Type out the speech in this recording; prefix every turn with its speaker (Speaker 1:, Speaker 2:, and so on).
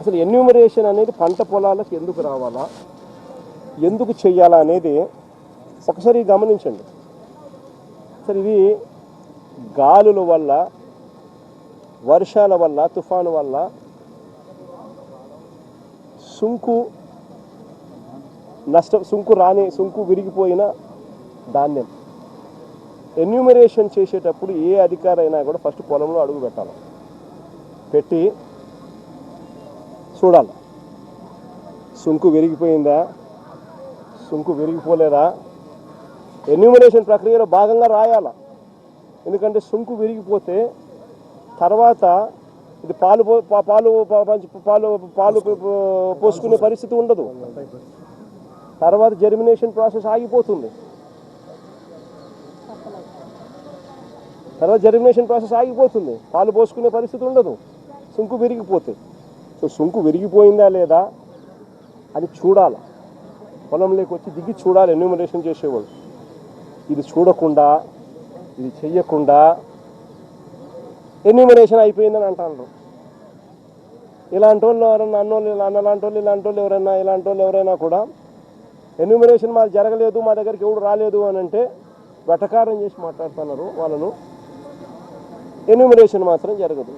Speaker 1: అసలు ఎన్యూమరేషన్ అనేది పంట పొలాలకు ఎందుకు రావాలా? ఎందుకు చేయాలా అనేది ఒకసారి గమనించండి. సరే ఇది గాలుల వల్ల వర్షాల వల్ల తుఫాను వల్ల సుంకు నష్టం సుంకు రాని సుంకు విరిగిపోయిన ధాన్యం. ఎన్యూమరేషన్ చేసేటప్పుడు ఏ అధికారైనా కూడా ఫస్ట్ పొలంలో అడుగు పెట్టాలి. పెట్టి చూడాలి. సుంకు విరిగిపోయిందా? సుంకు విరిగిపోలేదా? ఎన్యూమినేషన్ ప్రక్రియలో భాగంగా రాయాల? ఎందుకంటే సుంకు విరిగిపోతే తర్వాత ఇది పాలు పో- పాలు పాలు పాలు పోసుకునే పరిస్థితి ఉండదు. తర్వాత జర్మినేషన్ ప్రాసెస్ ఆగిపోతుంది. తర్వాత జర్మినేషన్ ప్రాసెస్ ఆగిపోతుంది. పాలు పోసుకునే పరిస్థితి ఉండదు. సుంకు విరిగిపోతే. సో సుంకు విరిగిపోయిందా లేదా అని చూడాలి. పొలంలోకి వచ్చి దిగి చూడాలి ఎన్యూమరేషన్ చేసేవాడు ఇది చూడకుండా ఇది చెయ్యకుండా ఎన్యూమరేషన్ అయిపోయిందని అంటాను ఇలాంటి వాళ్ళు ఎవరైనా అన్నోళ్ళు ఇలా అన్నలాంటి వాళ్ళు ఇలాంటి వాళ్ళు ఎవరైనా ఇలాంటి వాళ్ళు ఎవరైనా కూడా ఎన్యూమరేషన్ మాది జరగలేదు మా దగ్గరికి ఎవడు రాలేదు అని అంటే వెటకారం చేసి మాట్లాడుతున్నారు. వాళ్ళను ఎన్యూమరేషన్ మాత్రం జరగదు.